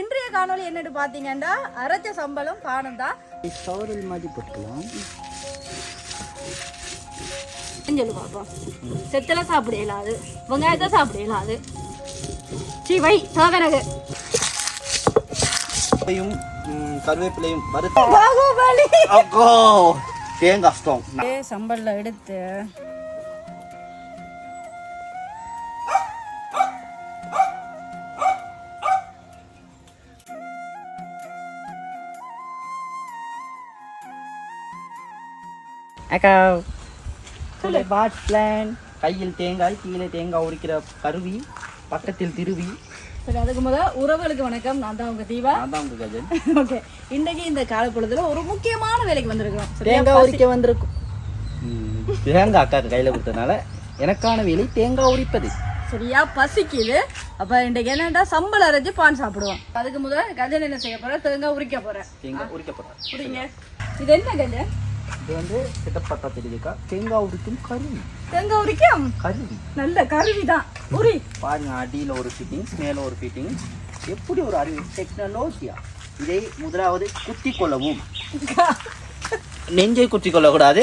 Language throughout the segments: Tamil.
இன்றைய காணொளி என்னன்னு பாத்தீங்கன்னா அரைச்ச சம்பளம் காணும் தான் சவரல் மாதிரி போட்டுக்கலாம். சொல்லு பாப்போம். செத்தல சாப்பிட இயலாது. வெங்காயத்தை சாப்பிட இயலாது. சீ வை சாகனகு கருவேப்பிலையும் வறுத்து தேங்காய் சம்பல்ல எடுத்து அக்கா சொல்லு பாட் பிளான் கையில் தேங்காய் கீழே தேங்காய் உரிக்கிற கருவி பக்கத்தில் திருவி. சரி அதுக்கு முத உறவுகளுக்கு வணக்கம். நான் தான் உங்க தீபா. நான் தான் உங்க கஜன். ஓகே இன்னைக்கு இந்த கால பொழுதுல ஒரு முக்கியமான வேலைக்கு வந்திருக்கோம் சரியா? தேங்காய் உரிக்க வந்திருக்கும். ம், தேங்காய் அக்காக்கு கையில் கொடுத்ததுனால எனக்கான வேலை தேங்காய் உரிப்பது. சரியா? பசிக்குது. அப்ப இன்றைக்கு என்னடா சம்பளம் அரைச்சு பான் சாப்பிடுவோம். அதுக்கு முதல்ல கஜன் என்ன செய்ய போற தேங்காய் உரிக்க போறேன் தேங்காய் உரிக்கப்படுறேன் புரியுங்க. இது என்ன கஜன்? இது வந்து சித்தப்பட்டா தெரியுதுக்கா? தேங்காய் உரிக்கும் கருவி. தேங்காய் உரிக்கம்? கருவி. நல்ல கருவி தான் உரி. பாருங்க அடியில் ஒரு ஃபிட்டிங்ஸ் மேலே ஒரு ஃபிட்டிங்ஸ் எப்படி ஒரு அறிவு? டெக்னாலஜியா இதை முதலாவது குத்தி கொள்ளவும். நெஞ்சை குத்தி கொள்ளக்கூடாது.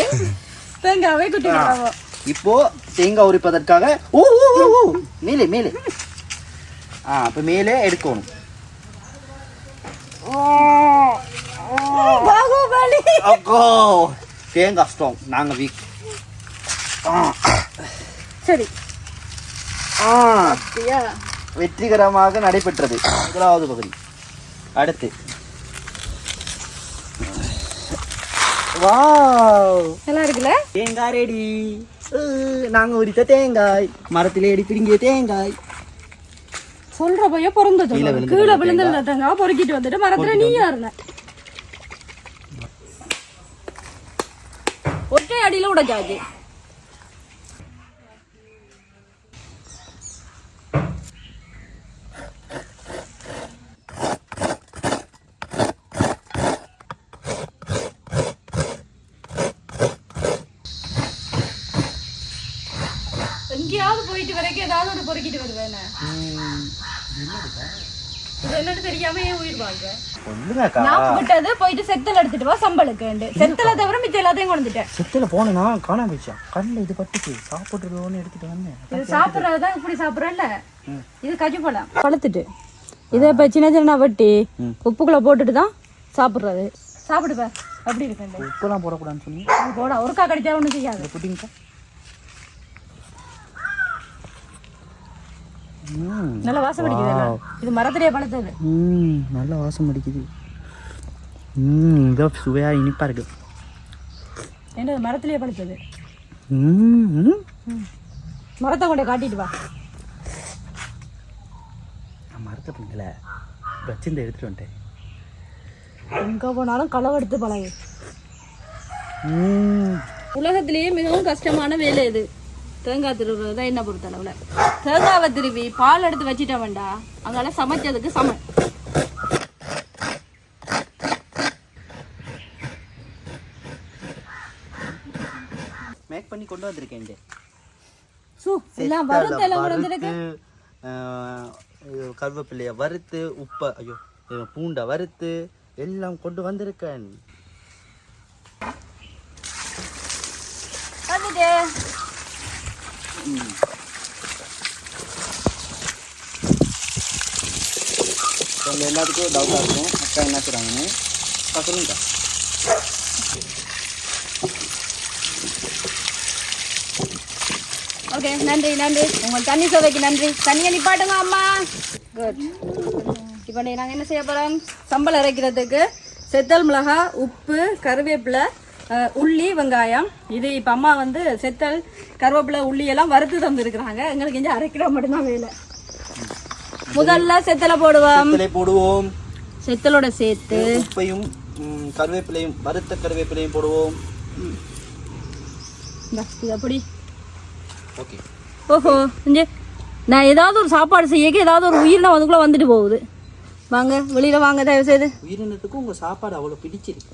தேங்காவை குட்டி போடுவோம் இப்போ தேங்காய் உரிப்பதற்காக ஊ, ஊ, ஊ. மேலே மேலே. ஆ அப்போ மேலே எடுக்கணும். பாகுபலி அக்கோ தேங்காய் ஸ்ட்ராங் நாங்கள் வீக் சரி வெற்றிகரமாக நடைபெற்றது. முதலாவது பகுதி. அடுத்து. நல்லா இருக்குல்ல தேங்காய் ரெடி. நாங்க உரித்த தேங்காய். மரத்திலே அடி பிடுங்கிய தேங்காய். சொல்ற பைய பிறந்த கீழே விழுந்து பொறுக்கிட்டு வந்துட்டு மரத்துல நீ யாருன ஒற்றை அடியில உடைச்சாச்சு எங்கேயாவது போயிட்டு வரைக்கும் ஏதாவது ஒரு பொறுக்கிட்டு வருவேன். இது? என்னன்னு தெரியாம ஏன் உயிர் வாழ்க ஒண்ணுங்கக்கா நான் விட்டது போயிட்டு செத்தல் எடுத்துட்டு வா சம்பளுக்கு செத்தல தவிர மிச்சம் எல்லாத்தையும் கொண்டு வந்துட்டேன். செத்துல போனேனா? காணாம போயிடுச்சா? கண்ணில் இது பட்டுச்சு. சாப்பிட்றதோன்னு எடுத்துட்டு வந்தேன். இது சாப்பிட்றதுதான் இப்படி சாப்பிட்றேன்ல. இது கஜு பழம். பழுத்துட்டு. இதை இப்போ சின்ன சின்ன வெட்டி உப்புக்குள்ள போட்டுட்டு தான் சாப்பிட்றது. சாப்பிடுப்ப அப்படி இருக்கேன் உப்பெல்லாம் போடக்கூடாதுன்னு சொல்லி போட ஒருக்கா கடிச்சா ஒன்றும் செய்யாது. புட்டிங்கக்கா நல்ல வாசம் அடிக்குது இது மரத்திலேயே பழுத்தது. ம் நல்ல வாசம் அடிக்குது. ம் இதோ சுவையாக இனிப்பாக இருக்கு. ஏன்னா இது மரத்திலேயே பழுத்தது? ம். மரத்தை கொண்டு காட்டிட்டு வா. நான் மரத்தை பண்ணல வச்சிருந்த எடுத்துட்டு வந்துட்டேன். எங்க போனாலும் களவெடுத்து பழகு. உலகத்திலேயே மிகவும் கஷ்டமான வேலை இது. தேங்காய் திருவுறது தான் என்ன பொறுத்தளவுல. தேங்காவை திருவி பால் எடுத்து வச்சிட்டவன்டா. அங்கால சமைச்சதுக்கு சமம் மேக் பண்ணி கொண்டு வந்திருக்கேன். சூ எல்லாம் வந்துருக்கு வறுத்து, ஆஹ், இது கருவேப்பிலைய வறுத்து உப்பை ஐயோ பூண்டை வறுத்து எல்லாம் கொண்டு வந்திருக்கேன். வந்துட்டு. அதில் எல்லாத்துக்கும் டவுட்டாக இருக்கும். அக்கா என்ன செய்கிறாங்கன்னு அக்கா சொல்லுங்கக்கா. ஓகே நன்றி நன்றி. உங்கள் தண்ணி சோதைக்கு நன்றி. தண்ணியை நிப்பாட்டுங்க அம்மா. குட் இப்போ நாங்கள் என்ன செய்ய போகிறோம் சம்பளம் அரைக்கிறதுக்கு செத்தல் மிளகா உப்பு கருவேப்பிலை உள்ளி வெங்காயம். இது இப்போ அம்மா வந்து செத்தல் கருவேப்பிலை உள்ளி எல்லாம் வறுத்து தந்துருக்குறாங்க. எங்களுக்கு இங்கே அரைக்கிற மட்டும்தான் வேலை. முதல்ல செத்தலை போடுவோம். இதிலே போடுவோம். செத்தலோட சேர்த்து. உப்பையும் கருவேப்பிலையும் வறுத்த கருவேப்பிலையும் போடுவோம். அப்படி. ஓகே. ஓஹோ நான் ஏதாவது ஒரு சாப்பாடு செய்யக்க ஏதாவது ஒரு உயிரினம் அதுக்குள்ளே வந்துட்டு போகுது. வாங்க வெளியில் வாங்க தயவு செய்து உயிரினத்துக்கும் உங்கள் சாப்பாடு அவ்வளோ பிடிச்சிருக்கு.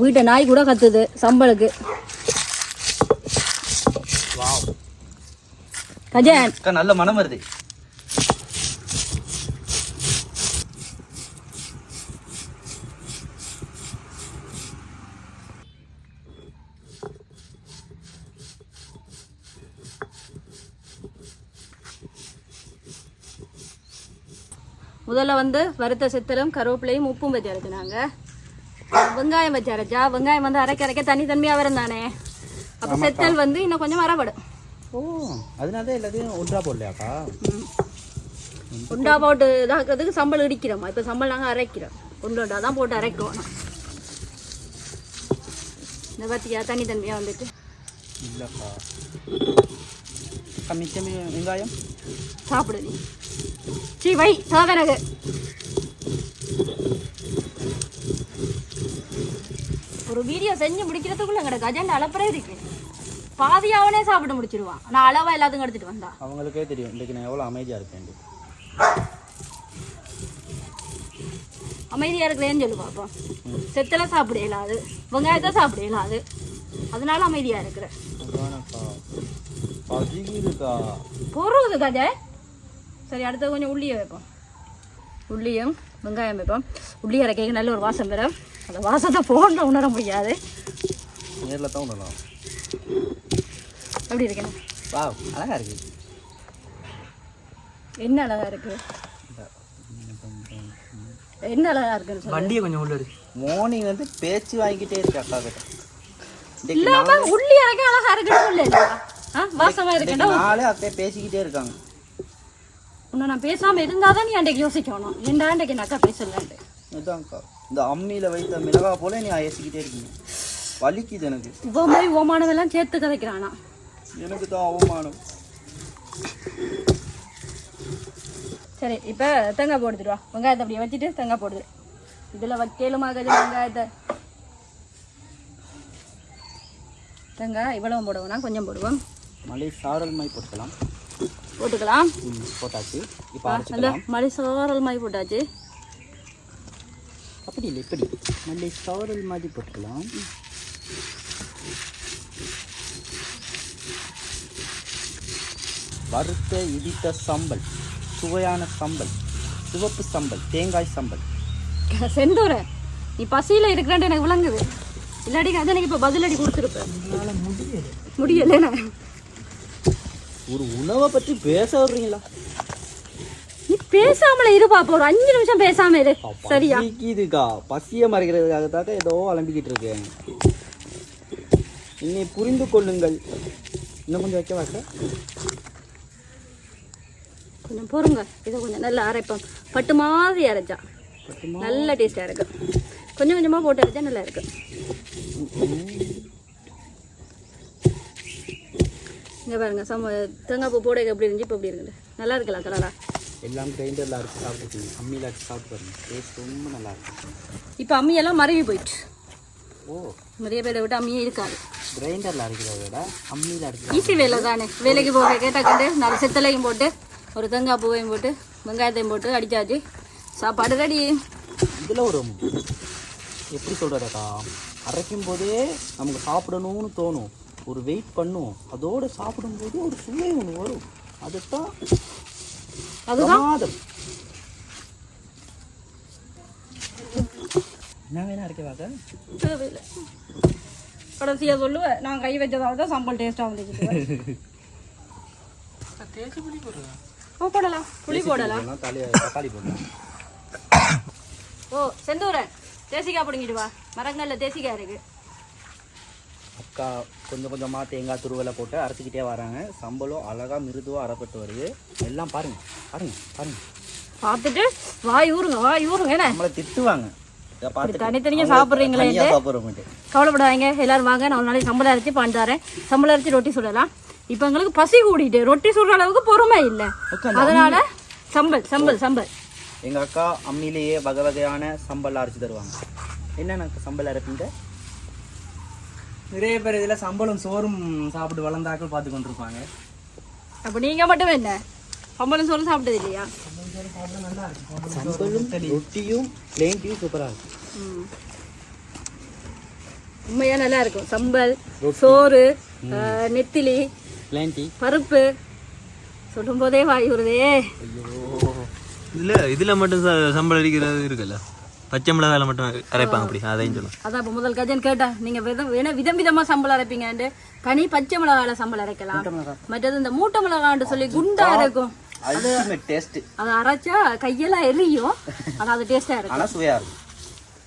வீட்டை நாய் கூட கத்துது சம்பளுக்கு. கஜன். நல்ல மனம் வருது. முதல்ல வந்து வறுத்த சித்தலும் கருவேப்பிலையும் உப்பும் வச்சு அரைச்சினாங்க. வெங்காயம் வச்சு அரைச்சா வெங்காயம் வந்து அரைக்க அரைக்க தனி தன்மையாக வரும் தானே அப்போ செத்தல் வந்து இன்னும் கொஞ்சம் வரப்படும் ஓ அதனால தான் எல்லாத்தையும் ஒன்றா போடலையாக்கா உண்டா போட்டு இதாக்குறதுக்கு சம்பளம் இடிக்கிறோமா? இப்போ சம்பளம் நாங்கள் அரைக்கிறோம். உண்டு உண்டா தான் போட்டு அரைக்கணும். இந்த பார்த்தியா தனி தன்மையாக வந்துட்டு? இல்லைக்கா அக்கா மிச்சம் வெங்காயம்? சாப்பிடு நீ. சீ வை சாதனகு ஒரு வீடியோ செஞ்சு முடிக்கிறதுக்குள்ள எங்கட கஜண்ட் அளப்பறே இருக்கு. பாதியாவனே சாப்பிட்டு முடிச்சிருவான். நான் அளவா எல்லாத்துக்கும் எடுத்துட்டு வந்தா. அவங்களுக்கே தெரியும். இன்றைக்கு நான் எவ்வளோ அமைதியாக இருக்கேன் அமைதியா இருக்கிறேன்னு சொல்லு பாப்போம். செத்தல சாப்பிட இயலாது. வெங்காயத்தை சாப்பிட இயலாது. அதனால அமைதியா இருக்கிறேன் பொறுது கதை. சரி அடுத்து கொஞ்சம் உள்ளியை வைப்போம். உள்ளியும் வெங்காயம் வைப்போம். உள்ளி அரைக்க நல்ல ஒரு வாசம் வரும் அந்த வாசத்தை ஃபோனில் உணர முடியாது. நேரில் தான் உணரலாம் எப்படி இருக்கணும். வா அழகா இருக்கு. என்ன அழகா இருக்கு? என்ன அழகா இருக்குன்னு சொல்லு. வண்டியை கொஞ்சம் உள்ள மார்னிங் வந்து பேச்சு வாங்கிட்டே இருக்கு அக்கா கிட்ட. இல்லாம உள்ளி அரைக்க அழகா இருக்குன்னு? ஆ வாசமா இன்னைக்கு நாளே அப்படியே பேசிக்கிட்டே இருக்காங்க. உன்னை நான் பேசாம இருந்தாதான் நீ அன்றைக்கு யோசிக்கணும். ஏன்டா அன்றைக்கு நான் அக்கா பேசலான்ட்டு. இதான்க்கா இந்த அம்மியில வைத்த மிளகா போல நீ ஏசிக்கிட்டே இருக்கீங்க. வலிக்குது எனக்கு. இவ்வளோ மாதிரி ஓமானதெல்லாம் சேர்த்து கதைக்கிறானா? எனக்கு தான் அவமானம். சரி இப்போ தேங்காய் போடுதுட்டு வா. வெங்காயத்தை அப்படியே வச்சுட்டு தேங்காய் போடுது இதில் வைக்கலுமா கஜ வெங்காயத்தை. தேங்காய் இவ்வளவு போடுவோம்னா கொஞ்சம் போடுவோம். மலை சாரல் மாதிரி போட்டுக்கலாம். போட்டுக்கலாம் போட்டாச்சு. இப்போ மழை சோரல் மாதிரி போட்டாச்சு. அப்படி இல்லை இப்படி. மல்லி சாரல் மாதிரி போட்டுக்கலாம். வறுத்த இடித்த சம்பல் சுவையான சம்பல் சிவப்பு சம்பல் தேங்காய் சம்பல். செந்தூர நீ பசியில் இருக்கிறேன்ட்டு எனக்கு விளங்குது. இல்லாட்டி அது எனக்கு இப்போ பதிலடி கொடுத்துருப்பேன். முடியல. ஒரு உணவை பற்றி பேச வர்றீங்களா? நீ பேசாமல இரு பாப்பா ஒரு அஞ்சு நிமிஷம் பேசாம இரு. சரியா? பசிக்குதுக்கா. பசியை மறைக்கிறதுக்காக தான் ஏதோ அலம்பிக்கிட்டு இருக்கேன் என்னை புரிந்து கொள்ளுங்கள். இன்னும் கொஞ்சம் வைக்க வாக்க கொஞ்சம் பொறுங்க. இதை கொஞ்சம் நல்லா அரைப்போம். பட்டு மாதிரி அரைச்சா. நல்ல டேஸ்டாக இருக்கு. கொஞ்சம் கொஞ்சமாக போட்டு அரைச்சா நல்லா இருக்கு. இங்கே பாருங்க சம தேங்காய் பூ போட எப்படி இருந்துச்சு இப்போ எப்படி இருக்குது? நல்லா இருக்கலாம் கலரா? எல்லாம் கிரைண்டரில் அரைச்சி சாப்பிட்டு அம்மியில் அரைச்சி சாப்பிட்டு பாருங்க. டேஸ்ட் ரொம்ப நல்லா இருக்கும் இப்போ அம்மியெல்லாம் மருவி போயிட்டு ஓ. நிறைய பேரை விட்டு அம்மியே இருக்காது. கிரைண்டரில் அரைக்கிறத விட அம்மியில் அரைச்சி ஈஸி வேலை தானே வேலைக்கு போக கேட்டாக்கண்டு நாலு செத்தலையும் போட்டு ஒரு தேங்காய் பூவையும் போட்டு வெங்காயத்தையும் போட்டு அடிச்சாச்சு. சாப்பாடு ரெடி இதில் ஒரு எப்படி சொல்கிறதாக்கா அரைக்கும் போதே நமக்கு சாப்பிடணும்னு தோணும். ஒரு வெயிட் பண்ணும். அதோட சாப்பிடும்போது ஒரு சுவை ஒன்று வரும். அதுதான் அதுதான். என்ன வேணா அரைக்க வாக்க தேவையில்லை. கடைசியாக சொல்லுவேன் நான் கை வச்சதாவது தான் சாம்பல் டேஸ்ட்டாக வந்துச்சு. ஓ போடலாம். புளி போடலாம். தக்காளி போடலாம். ஓ செந்தூரன் தேசிக்காய் பிடிங்கிட்டு வா. மரங்களில் தேசிக்காய் இருக்கு. அக்கா கொஞ்சம் கொஞ்சமாக தேங்காய் துருவலை போட்டு அரைச்சிக்கிட்டே வராங்க. சம்பளம் அழகாக மிருதுவாக அரைப்பட்டு வருது. எல்லாம் பாருங்க பாருங்க பாருங்க. பார்த்துட்டு வாய் ஊறுங்க வாய் ஊறுங்க என்ன? நம்மளை திட்டுவாங்க. தனித்தனியாக சாப்பிட்றீங்களே கவலைப்படாதீங்க எல்லாரும் வாங்க நான் ஒரு நாளைக்கு சம்பளம் அரைச்சி பான் தரேன். சம்பளம் அரைச்சி ரொட்டி சுடலாம். இப்போ எங்களுக்கு பசி கூடிட்டு ரொட்டி சுடுற அளவுக்கு பொறுமை இல்லை. அதனால சம்பல் சம்பல் சம்பல். எங்கள் அக்கா அம்மிலேயே வகை வகையான சம்பல் அரைச்சி தருவாங்க. என்னென்ன சம்பல் அரைப்பீங்க? நிறைய பேர் இதில் சம்பளம் சோறும் சாப்பிட்டு வளர்ந்தாக்கள் பார்த்து கொண்டிருப்பாங்க. அப்போ நீங்கள் மட்டும் என்ன? சம்பளம் சோறு சாப்பிட்டது இல்லையா? சம்பலும் ரொட்டியும் பிளேன் டீயும் சூப்பராக இருக்கும் ம். உண்மையா நல்லா இருக்கும். சம்பல் சோறு நெத்திலி பிளேன் டீ பருப்பு. சுடும் போதே வாய் வருதே இதுல இதுல மட்டும் சம்பளம் அடிக்கிறது இருக்குல்ல. பச்சை மிளகாயில மட்டும் அரைப்பாங்க அப்படி அதையும் சொல்லும் அதான் இப்போ முதல் கஜன் கேட்டா நீங்க விதம் வேணா விதம் விதமா சம்பளம் அரைப்பீங்கன்ட்டு தனி பச்சை மிளகால சம்பளம் அரைக்கலாம். மற்றது இந்த மூட்டை மிளகான்னு சொல்லி குண்டா இருக்கும். அல்டிமேட் டேஸ்ட் அதை அரைச்சா கையெல்லாம் எரியும். ஆனா அது டேஸ்டா இருக்கும். ஆனா சுவையா இருக்கும்.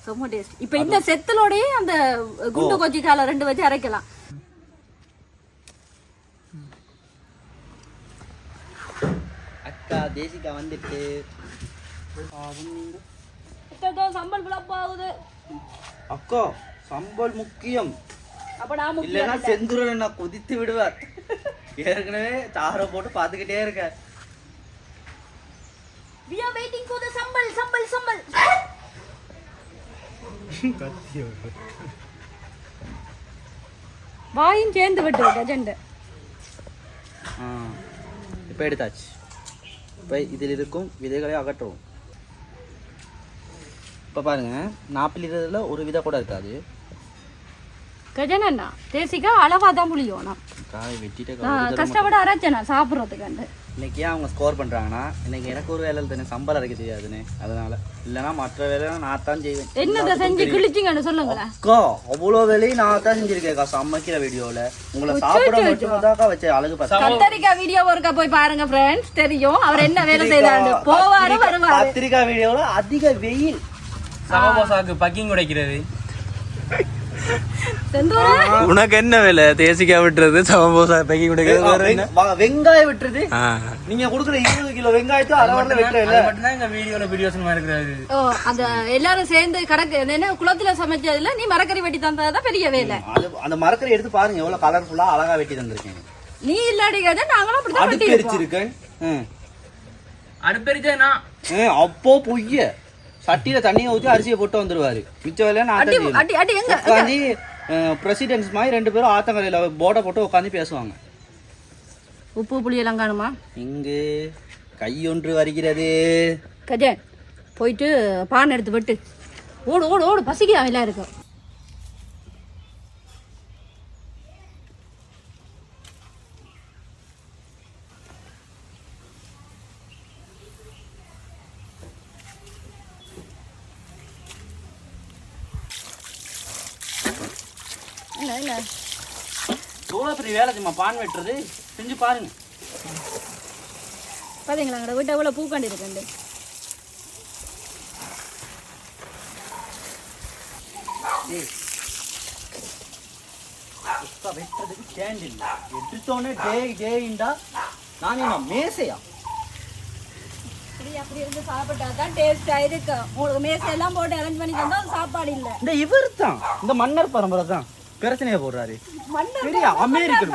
செம்ம டேஸ்ட் இப்போ இந்த செத்தலோடயே அந்த குண்டு கொச்சிக்கால ரெண்டு வச்சு அரைக்கலாம். அக்கா தேசிகா வந்துட்டு. சம்பல் பிளப் ஆகுது. அக்கா சம்பல் முக்கியம். அப்ப நான் இல்லைன்னா செந்துருடன் நான் குதித்து விடுவார் ஏற்கனவே தாரை போட்டு பார்த்துக்கிட்டே இருக்க. We are waiting for the சம்பல் சம்பல் சம்பல். வாயும் சேர்ந்து விட்டு கஜண்டு. இப்போ எடுத்தாச்சு. இப்போ இதில் இருக்கும் விதைகளை அகற்றவும். இப்போ பாருங்க நாற்பது லிட்டரில் ஒரு விதை கூட இருக்காது. கஜனண்ணா தேசிக்கா அளவா தான் நான் காய் வெட்டிட்டு கஷ்டப்பட அரைச்சேன் சாப்பிட்றதுக்கு இன்னைக்கு ஏன் அவங்க ஸ்கோர் பண்ணுறாங்கன்னா இன்னைக்கு எனக்கு ஒரு வேலை தானே சம்பளம் அரைக்க தெரியாதுன்னு அதனால. இல்லைன்னா மற்ற வேலையெல்லாம் நான் தான் செய்வேன். என்னதை செஞ்சு கிழிச்சிங்கன்னு சொல்லுங்களேன். அக்கா அவ்வளோ வேலையும் நான் தான் செஞ்சிருக்கேன்க்கா சமைக்கிற வீடியோவில் உங்களை சாப்பிட மட்டும் தாக்கா வச்ச அழகு பார்த்தா கத்தரிக்காய் வீடியோ ஒருக்கா போய் பாருங்க ஃப்ரெண்ட்ஸ் தெரியும். அவர் என்ன வேலை செய்தாரு? போவாரு வருவாரு. கத்திரிக்காய் வீடியோவில் அதிக வெயில். சமோசாக்கு பக்கிங் உடைக்கிறது. உனக்கு என்ன வேலை? தேசிக்காய் விட்டுறது சமபோசா பைக்கி கொடுக்கிறது வேற என்ன? வெ- வெங்காயம் விட்டுறது. நீங்க கொடுக்குற இருபது கிலோ வெங்காயத்தை அரை வரல வெட்டுறேன் அது மட்டும்தான் எங்க வீடியோல வீடியோஸ் இருக்கிறது ஓ அந்த எல்லாரும் சேர்ந்து கடக்கு என்ன குளத்துல சமைச்சதுல நீ மரக்கறி வெட்டி தந்ததுதான் பெரிய வேலை. அது அந்த மரக்கறி எடுத்து பாருங்க எவ்வளவு கலர்ஃபுல்லா அழகா வெட்டி தந்திருக்கேன் நீ இல்லாடிக்காத நாங்களும் அப்படிதான் வெட்டி அடுப்பு இருப்போம். எரிச்சிருக்கேன். ம். அடுப்பெரிச்சே நான் ம், அப்போ பொய்ய. சட்டியில தண்ணியை ஊத்தி அரிசியை போட்டு வந்துருவாரு. மிச்ச வேலையை நான் உட்காந்து பிரசிடென்ட்ஸ் மாதிரி ரெண்டு பேரும் ஆத்தங்கரையில போர்டை போட்டு உட்காந்து பேசுவாங்க. உப்பு புளி எல்லாம் காணுமா? இங்கு கையொன்று வருகிறது. கஜன் போயிட்டு பானை எடுத்து வெட்டு. ஓடு ஓடு ஓடு பசிக்கு எல்லாம் இருக்கும் என்ன என்ன எவ்வளவு பெரிய வேலை சும்மா பான் வெட்டுறது. செஞ்சு பாருங்க. பாத்தீங்களா? எங்கட வீட்டை எவ்வளோ பூக்காண்டி சுத்தா வெட்டுறதுக்கு இல்லை. எடுத்தோடனே டேய் டேயிண்டா. நான் என்ன மேசையா? அப்படி இருந்து சாப்பிட்டா தான் டேஸ்டா இருக்கும். உங்களுக்கு மேசை எல்லாம் போட்டு அரேஞ்ச் பண்ணி தந்தா சாப்பாடு இல்ல. இந்த இவர் தான் இந்த மன்னர் பரம்பரை தான். பிரச்சனையை போடுறாரு. பெரிய அமெரிக்கன்.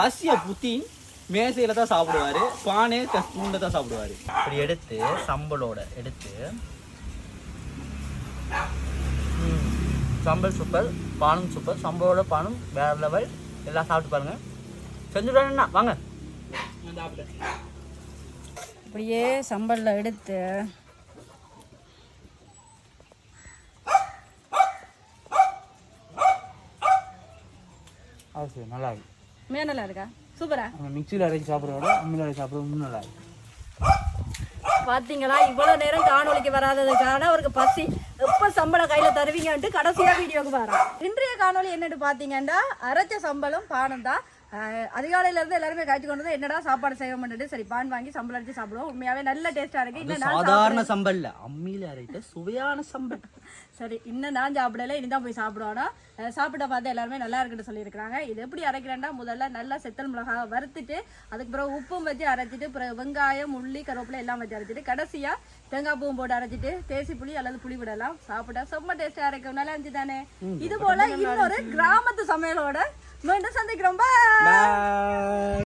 ரஷ்யா புத்தின் மேசையில தான் சாப்பிடுவாரு பானே ஸ்பூன்ல தான் சாப்பிடுவாரு. அப்படி எடுத்து சம்பளோட எடுத்து சம்பல் சூப்பர் பானும் சூப்பர் சம்பளோட பானும் வேற லெவல் எல்லாம் சாப்பிட்டு பாருங்க. செஞ்சுடுவாங்கண்ணா வாங்க. அப்படியே சம்பல்ல எடுத்து அது நல்லா இருக்கு மேனலா இருக்கா சூப்பரா? மிக்சியில் அரைச்சி சாப்பிட்றத அம்மியில் அரைச்சி சாப்பிட்றது இன்னும் நல்லா இருக்கு பாத்தீங்களா? இவ்வளவு நேரம் காணொளிக்கு வராததுக்கான அவருக்கு பசி. எப்ப சம்பளம் கையில தருவீங்கன்ட்டு கடைசியா வீடியோக்கு வரோம் இன்றைய காணொளி என்னன்னு பாத்தீங்கன்னா அரைச்ச சம்பளம் பானம் தான். அஹ் அதிகாலையில இருந்து எல்லாருமே காய்ச்சி கொண்டு வந்து என்னடா சாப்பாடு செய்ய மாட்டேன் சரி பான் வாங்கி சம்பளம் அடிச்சு சாப்பிடுவோம். உண்மையாவே நல்ல டேஸ்டா இருக்கு. இன்னும் சாதாரண சம்பல்ல அம்மியில் அரைத்த சுவையான சம்பல். சரி இன்னும் நான் சாப்பிடல இனிதான் போய் சாப்பிடுவானா சாப்பிட்ட பார்த்து எல்லாருமே நல்லா இருக்குன்னு சொல்லியிருக்காங்க இது எப்படி அரைக்கிறேன்னா முதல்ல நல்லா செத்தல் மிளகா வறுத்துட்டு அதுக்கு பிறகு உப்பும் வச்சு அரைச்சிட்டு பிறகு வெங்காயம் உள்ளி கருவேப்பிலை எல்லாம் வச்சு அரைச்சிட்டு கடைசியா தேங்காய் பூவும் போட்டு அரைச்சிட்டு தேசி புளி அல்லது புளி விடலாம். சாப்பிட்டா செம்ம டேஸ்டா இருக்கும் நல்லா இருந்துச்சு தானே? இது போல இன்னொரு கிராமத்து சமையலோட மீண்டும் சந்திக்கிறோம். Bye.